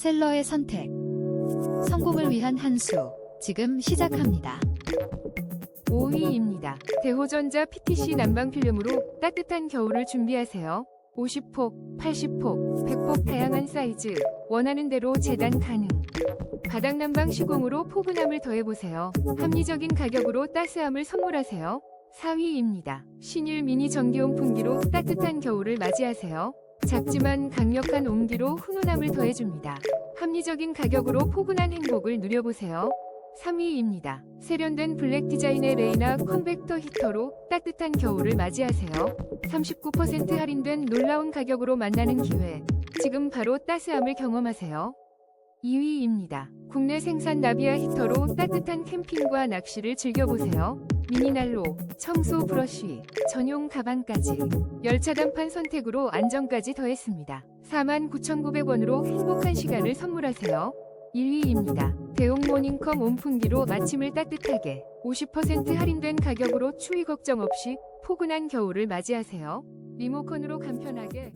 셀러의 선택. 성공을 위한 한 수. 지금 시작합니다. 5위입니다. 대호전자 PTC 난방 필름으로 따뜻한 겨울을 준비하세요. 50폭, 80폭, 100폭 다양한 사이즈, 원하는 대로 재단 가능. 바닥 난방 시공으로 포근함을 더해보세요. 합리적인 가격으로 따스함을 선물하세요. 4위입니다. 신일 미니 전기온풍기로 따뜻한 겨울을 맞이하세요. 작지만 강력한 온기로 훈훈함을 더해줍니다. 합리적인 가격으로 포근한 행복을 누려보세요. 3위입니다. 세련된 블랙 디자인의 레이나 컨벡터 히터로 따뜻한 겨울을 맞이하세요. 39% 할인된 놀라운 가격으로 만나는 기회. 지금 바로 따스함을 경험하세요. 2위입니다. 국내 생산 나비아 히터로 따뜻한 캠핑과 낚시를 즐겨보세요. 미니난로, 청소 브러쉬, 전용 가방까지 열차 단판 선택으로 안정까지 더했습니다. 49,900원으로 행복한 시간을 선물하세요. 1위입니다. 대용 모닝컴 온풍기로 마침을 따뜻하게 50% 할인된 가격으로 추위 걱정 없이 포근한 겨울을 맞이하세요. 리모컨으로 간편하게